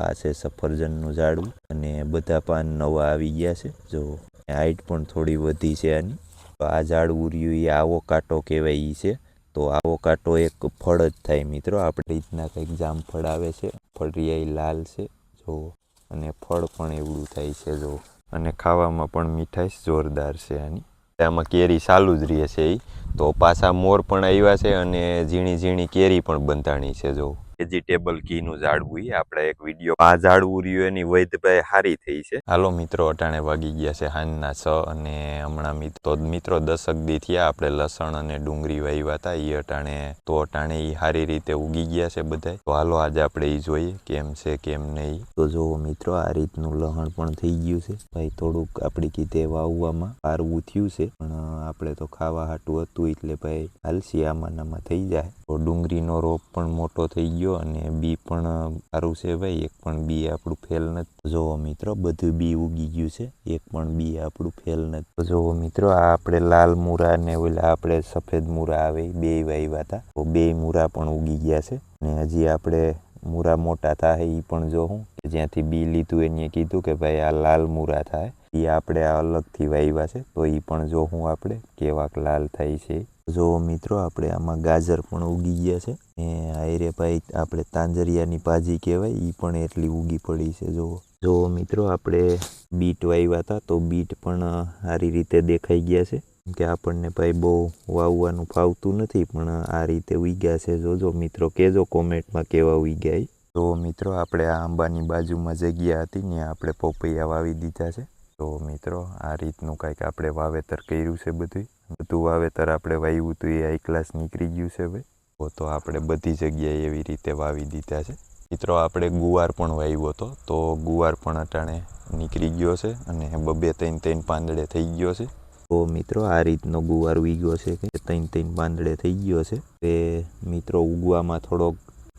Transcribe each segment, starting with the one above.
આ છે સફરજનનું ઝાડવું અને બધા પાન નવા આવી ગયા છે. જો હાઈટ પણ થોડી વધી છે આની. આ ઝાડવું રહ્યું એ આવો કાંટો કહેવાય એ છે. તો આવો કાંટો એક ફળ જ થાય મિત્રો. આપણે રીતના કંઈક જામફળ આવે છે. ફળ રહ્યા લાલ છે. જો અને ફળ પણ એવડું થાય છે જો. અને ખાવામાં પણ મીઠાશ જોરદાર છે આની. આમાં કેરી ચાલુ જ રહે છે એ તો પાછા મોર પણ આવ્યા છે અને ઝીણી ઝીણી કેરી પણ બંધાણી છે જો. વેજીટેબલ ઘીનું ઝાડવું એ આપણે એક વીડિયો આ ઝાડવું રહ્યું, એની વૈધ ભાઈ સારી થઈ છે. હાલો મિત્રો, અટાણે વાગી ગયા છે હાંજના છ અને હમણાં મિત્રો મિત્રો દશક દી થયા, આપણે લસણ અને ડુંગળી વાવ્યા હતા એ અટાણે, તો અટાણે એ સારી રીતે ઉગી ગયા છે બધા તો હાલો આજે આપણે એ જોઈએ કેમ છે, કેમ નહીં. તો જુઓ મિત્રો, આ રીતનું લહણ પણ થઈ ગયું છે. ભાઈ, થોડુંક આપણી કીધે વાવવામાં પારવું થયું છે, પણ આપણે તો ખાવા હાટું હતું એટલે ભાઈ હાલસી આમાં થઈ જાય. તો ડુંગળીનો રોપ પણ મોટો થઈ ગયો અને બી પણ સારું છે ભાઈ. એક પણ બી આપણું ફેલ નથી. જોવો મિત્રો, બધું બી ઉગી ગયું છે. એક પણ બી આપણું ફેલ નથી. જોવો મિત્રો, આ આપણે લાલ મૂરા ને ઓલા આપણે સફેદ મૂરા આવે બે વાવ્યા હતા તો બે મૂરા પણ ઉગી ગયા છે. ને હજી આપણે મૂરા મોટા થાય એ પણ જોઉં. કે જ્યાંથી બી લીધું એને કીધું કે ભાઈ આ લાલ મૂરા થાય. એ આપણે આ અલગથી વાવ્યા છે. તો એ પણ જોઉં આપણે, કેવાક લાલ થાય છે. જો મિત્રો, આપણે આમાં ગાજર પણ ઉગી ગયા છે. ને આયરે ભાઈ આપણે તાંજરિયાની ભાજી કહેવાય એ પણ એટલી ઉગી પડી છે. જો જો મિત્રો, આપણે બીટ વાવ્યા હતા, તો બીટ પણ સારી રીતે દેખાઈ ગયા છે. કે આપણને ભાઈ બહુ વાવવાનું ફાવતું નથી, પણ આ રીતે ઉગ્યા છે. જોજો મિત્રો, કહેજો કોમેન્ટમાં કેવા ઉગ્યા. તો મિત્રો, આપણે આ આંબાની બાજુમાં જગ્યા હતી ને, આપણે પોપૈયા વાવી દીધા છે. તો મિત્રો, આ રીતનું કંઈક આપણે વાવેતર કર્યું છે બધું બધું વાવેતર આપણે વાવ્યું હતું એ આઈ ક્લાસ નીકળી ગયું છે ભાઈ. તો તો આપણે બધી જગ્યાએ એવી રીતે વાવી દીધા છે. મિત્રો, આપણે ગુવાર પણ વાવ્યો હતો. તો ગુવાર પણ અટાણે નીકળી ગયો છે અને બબે ત્રણ ત્રણ પાંદડે થઈ ગયો છે. તો મિત્રો, આ રીતનો ગુવાર ઉગ્યો છે કે ત્રણ ત્રણ પાંદડે થઈ ગયો છે. તે મિત્રો, ઉગવામાં થોડોક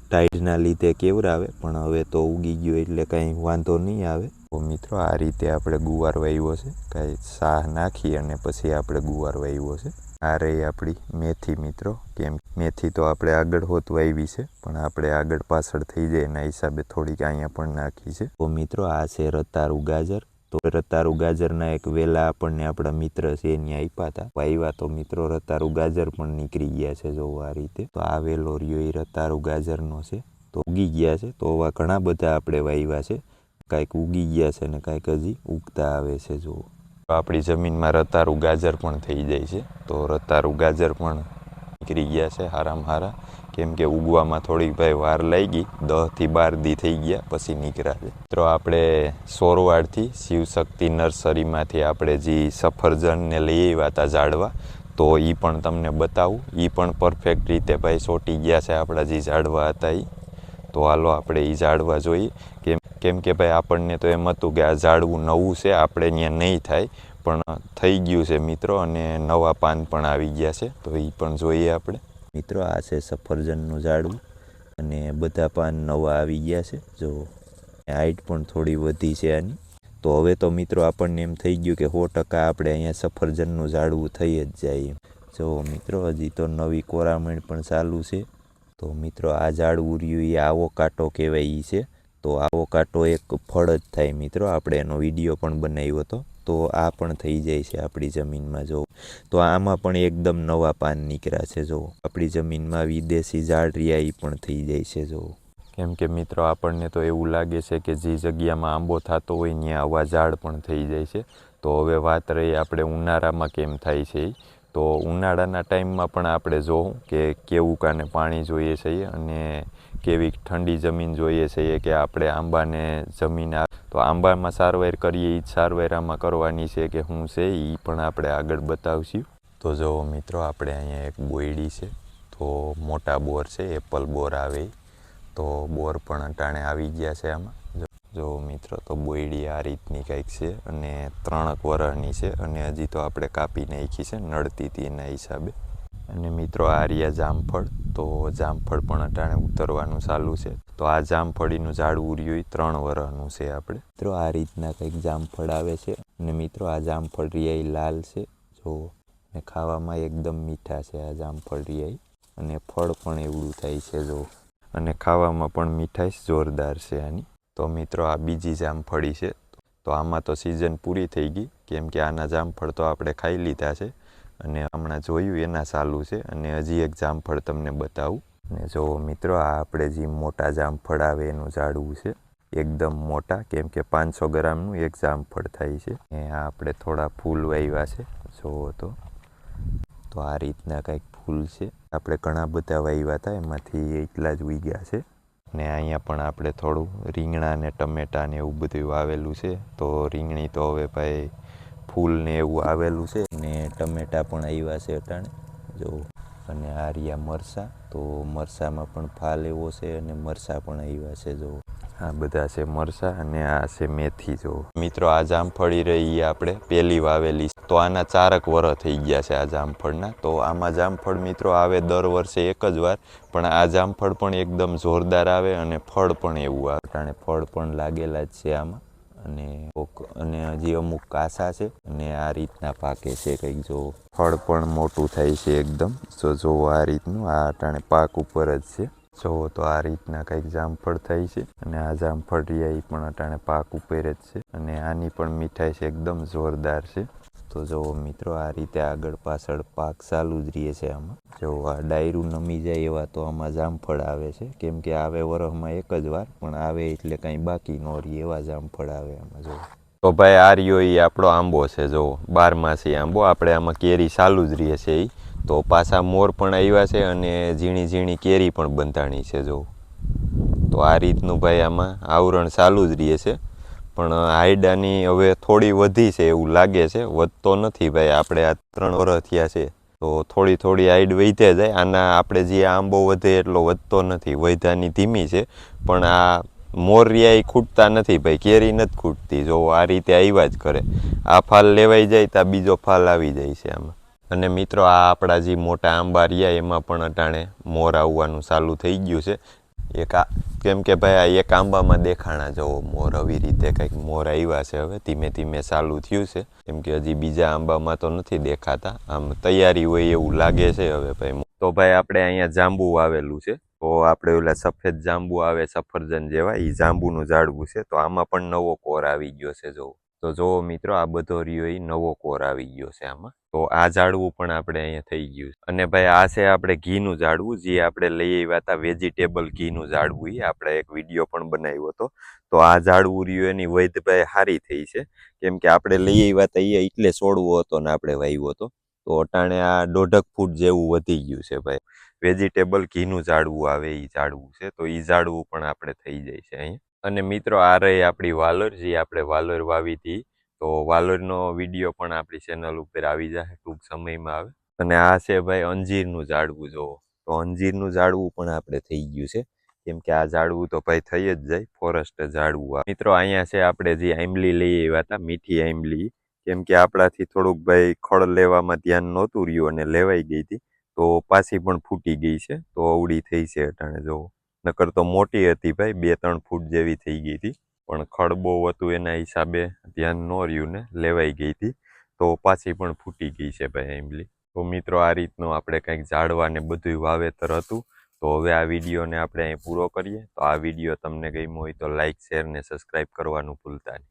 ટાઈડના લીધે કેવરાવે, પણ હવે તો ઉગી ગયો એટલે કાંઈ વાંધો નહીં આવે. તો મિત્રો, આ રીતે આપણે ગુવાર વાવ્યો છે. કાંઈ શાહ નાખી અને પછી આપણે ગુવાર વાવ્યો છે. આ રહી આપણી મેથી મિત્રો. કેમ મેથી તો આપણે આગળ હોત વાવી છે, પણ આપણે આગળ પાછળ થઈ જાય એના હિસાબે થોડીક અહીંયા પણ નાખી છે. તો મિત્રો, આ છે રતારું ગાજર. તો રતારું ગાજરના એક વેલા આપણને આપણા મિત્ર છે એની આપ્યા હતા. વાવ્યા તો મિત્રો, રતારું ગાજર પણ નીકળી ગયા છે જો આ રીતે. તો આ વેલો રહ્યો એ રતારું ગાજરનો છે. તો ઉગી ગયા છે. તો આવા ઘણા બધા આપણે વાવ્યા છે. કાંઈક ઉગી ગયા છે ને કાંઈક હજી ઉગતા આવે છે જો આપણી જમીનમાં રતારું ગાજર પણ થઈ જાય છે. તો રતારું ગાજર પણ નીકળી ગયા છે હારામાં હારા. કેમ કે ઉગવામાં થોડીક ભાઈ વાર લાગી દહથી બાર દી થઈ ગયા, પછી નીકળ્યા છે. મિત્રો, આપણે સોરવાડથી શિવશક્તિ નર્સરીમાંથી આપણે જે સફરજનને લઈ આવ્યા હતા ઝાડવા, તો એ પણ તમને બતાવું. એ પણ પરફેક્ટ રીતે ભાઈ સોટી ગયા છે આપણા જે ઝાડવા હતા એ તો હાલો આપણે એ ઝાડવા જોઈએ. કેમ કેમ કે ભાઈ આપણને તો એમ હતું કે આ ઝાડવું નવું છે, આપણે ત્યાં નહીં થાય. પણ થઈ ગયું છે મિત્રો અને નવા પાન પણ આવી ગયા છે, તો એ પણ જોઈએ આપણે. મિત્રો, આ છે સફરજનનું ઝાડવું અને બધા પાન નવા આવી ગયા છે. જો હાઈટ પણ થોડી વધી છે આની. તો હવે તો મિત્રો આપણને એમ થઈ ગયું કે સો ટકા આપણે અહીંયા સફરજનનું ઝાડવું થઈ જ જાય એમ. જો મિત્રો, હજી તો નવી કોરામણ પણ ચાલુ છે. તો મિત્રો, આ ઝાડવું રહ્યું એ આવો કાંટો કહેવાય એ છે. તો આવો કાંટો એક ફળ જ થાય મિત્રો. આપણે એનો વીડિયો પણ બનાવ્યો હતો. તો આ પણ થઈ જાય છે આપણી જમીનમાં, જો. તો આમાં પણ એકદમ નવા પાન નીકળ્યા છે, જો. આપણી જમીનમાં વિદેશી ઝાડ રહ્યા પણ થઈ જાય છે, જો. કેમ કે મિત્રો, આપણને તો એવું લાગે છે કે જે જગ્યામાં આંબો થતો હોય, ત્યાં આવા ઝાડ પણ થઈ જાય છે. તો હવે વાત રહી આપણે ઉનાળામાં કેમ થાય છે. તો ઉનાળાના ટાઈમમાં પણ આપણે જોવું કે કેવું કાને પાણી જોઈએ છીએ અને કેવી ઠંડી જમીન જોઈએ છીએ કે આપણે આંબાને જમીન તો આંબામાં સારવાર કરીએ એ જ સારવાર આમાં કરવાની છે કે શું છે એ પણ આપણે આગળ બતાવશું તો જો મિત્રો, આપણે અહીંયા એક બોયડી છે, તો મોટા બોર છે, એપલ બોર આવે. તો બોર પણ અટાણે આવી ગયા છે આમાં જો- મિત્રો, તો બોયડી આ રીતની કંઈક છે અને ત્રણક વરહની છે અને હજી તો આપણે કાપી નાખી છે, નડતી હતી એના હિસાબે. અને મિત્રો, આ રહ્યા જામફળ, તો જામફળ પણ અટાણે ઉતરવાનું ચાલુ છે. તો આ જામફળીનું ઝાડ ઉર્યું એ ત્રણ વરહનું છે આપણે. મિત્રો, આ રીતના કંઈક જામફળ આવે છે અને મિત્રો, આ જામફળ રિયાઈ લાલ છે. જો, ને ખાવામાં એકદમ મીઠા છે આ જામફળ રિયાઈ. અને ફળ પણ એવડું થાય છે, જો. અને ખાવામાં પણ મીઠાઈ જોરદાર છે આની. તો મિત્રો, આ બીજી જામફળી છે. તો આમાં તો સિઝન પૂરી થઈ ગઈ. કેમ કે આના જામફળ તો આપણે ખાઈ લીધા છે. અને હમણાં જોયું એના સાલું છે. અને હજી એક જામફળ તમને બતાવું. અને જો મિત્રો, આ આપણે જે મોટા જામફળ આવે એનું ઝાડવું છે. એકદમ મોટા, કેમ કે પાંચસો ગ્રામનું એક જામફળ થાય છે. અને આ આપણે થોડા ફૂલ વાવ્યા છે. જોવો તો. તો આ રીતના કંઈક ફૂલ છે. આપણે ઘણા બધા વાવ્યા હતા. એમાંથી એટલા જ ઉગ્યા છે. ને અહીંયા પણ આપણે થોડું રીંગણા ને ટમેટા ને એવું બધું વાવેલું છે. તો રીંગણી તો હવે ભાઈ ફૂલ ને એવું આવેલું છે. ને ટમેટા પણ આવ્યા છે અટાણે. જો અને આ રહ્યા મરસા. તો મરસામાં પણ ફાલ એવો છે અને મરસા પણ આવ્યા છે, જો. આ બધા છે મરસા અને આ છે મેથી, જો. મિત્રો, આ જામફળી રહી આપણે પેલી વાવેલી. તો આના ચારક વરસ થઈ ગયા છે આ જામફળના. તો આમાં જામફળ મિત્રો આવે દર વર્ષે એક જ વાર, પણ આ જામફળ પણ એકદમ જોરદાર આવે અને ફળ પણ એવું આવે. કારણે ફળ પણ લાગેલા જ છે આમાં. અને અને હજી અમુક કાસા છે અને આ રીતના પાકે છે કંઈક. જો ફળ પણ મોટું થાય છે એકદમ. જો જો આ રીતનું, આ અટાણે પાક ઉપર જ છે. જોવો તો આ રીતના કંઈક જામફળ થાય છે અને આ જામફળ રિયા પણ અટાણે પાક ઉપર જ છે અને આની પણ મીઠાઈ છે એકદમ જોરદાર છે. તો જો મિત્રો, આ રીતે આગળ પાછળ પાક ચાલુ જ રહે છે આમાં. જો આ ડાયરું નમી જાય એવા તો આમાં જામફળ આવે છે. કેમ કે આવે વરસમાં એક જ વાર, પણ આવે એટલે કાંઈ બાકી ન રહી એવા જામફળ આવે આમાં જો તો ભાઈ, આ રહ્યો એ આપણો આંબો છે જો બારમાસી આંબો, આપણે આમાં કેરી ચાલુ જ રહે છે એ તો પાછા મોર પણ આવ્યા છે અને ઝીણી ઝીણી કેરી પણ બંધાણી છે જો તો આ રીતનું ભાઈ આમાં આવરણ ચાલુ જ રહે છે. પણ હાઈડાની હવે થોડી વધી છે એવું લાગે છે. વધતો નથી ભાઈ, આપણે આ ત્રણ વર્ષ થયા છે. તો થોડી થોડી હાઈડ વધે જાય આના આપણે જે આંબો વધે એટલો વધતો નથી. વધાની ધીમી છે. પણ આ મોરિયા ઈ ખૂટતા નથી ભાઈ, કેરી નથી ખૂટતી. જો આ રીતે આવ્યા જ કરે. આ ફાલ લેવાઈ જાય તો બીજો ફાલ આવી જાય છે આમાં. અને મિત્રો, આ આપણા જે મોટા આંબા રહ્યા, એમાં પણ અટાણે મોર આવવાનું ચાલુ થઈ ગયું છે. એક આ કેમ કે ભાઈ આ એક આંબામાં દેખાણા જવો મોર આવી રીતે કંઈક મોર આવ્યા છે હવે, ધીમે ધીમે ચાલુ થયું છે. કેમ કે હજી બીજા આંબામાં તો નથી દેખાતા. આમ તૈયારી હોય એવું લાગે છે હવે ભાઈ તો ભાઈ આપણે અહીંયા જાંબુ વાવેલું છે. તો આપણે ઓલા સફેદ જાંબુ આવે સફરજન જેવા એ જાંબુનું ઝાડવું છે. તો આમાં પણ નવો કોર આવી ગયો છે, જો. તો જુઓ મિત્રો, આ બધો રહ્યો એ નવો કોર આવી ગયો છે આમાં. તો આ ઝાડવું પણ આપણે અહીંયા થઈ ગયું અને ભાઈ, આ છે આપણે ઘીનું ઝાડવું જે આપણે લઈ આવ્યા હતા વેજીટેબલ ઘીનું ઝાડવું એ આપણે એક વીડિયો પણ બનાવ્યો હતો. તો આ ઝાડવું રહ્યું, એની વૈધ ભાઈ સારી થઈ છે. કેમ કે આપણે લઈ આવ્યા હતા એ એટલે છોડવો હતો ને આપણે વાવ્યો હતો. તો અટાણે આ દોઢક ફૂટ જેવું વધી ગયું છે ભાઈ. વેજીટેબલ ઘીનું ઝાડવું આવે એ ઝાડવું છે. તો એ ઝાડવું પણ આપણે થઈ જાય છે અહીંયા. અને મિત્રો આ રહી આપણી વાલોર જે આપણે વાલોર વાવી હતી તો વાલોરનો વીડિયો પણ આપણી ચેનલ ઉપર આવી જાય ટૂંક સમયમાં આવે. અને આ છે ભાઈ અંજીરનું ઝાડવું જોવો તો અંજીરનું ઝાડવું પણ આપણે થઈ ગયું છે. કેમ કે આ ઝાડવું તો ભાઈ થઈ જ જાય ફોરેસ્ટ ઝાડવું આ. મિત્રો, અહીંયા છે આપણે જે આંબલી લઈ આવ્યા હતા, મીઠી આંબલી કેમ કે આપણાથી થોડુંક ભાઈ ખળ લેવામાં ધ્યાન નહોતું રહ્યું અને લેવાઈ ગઈ હતી. તો પાછી પણ ફૂટી ગઈ છે, તો અવડી થઈ છે અટાણે જોવો નકર તો મોટી હતી ભાઈ બે ત્રણ ફૂટ જેવી થઈ ગઈ હતી. પણ ખડ બહુ હતું એના હિસાબે ધ્યાન ન રહ્યું ને લેવાઈ ગઈ હતી. તો પાછી પણ ફૂટી ગઈ છે ભાઈ આંબલી તો મિત્રો, આ રીતનું આપણે કંઈક ઝાડવા ને બધું વાવેતર હતું. તો હવે આ વિડીયોને આપણે અહીં પૂરો કરીએ. તો આ વીડિયો તમને ગમ્યો હોય તો લાઇક શેર ને સબસ્ક્રાઈબ કરવાનું ભૂલતા નહીં.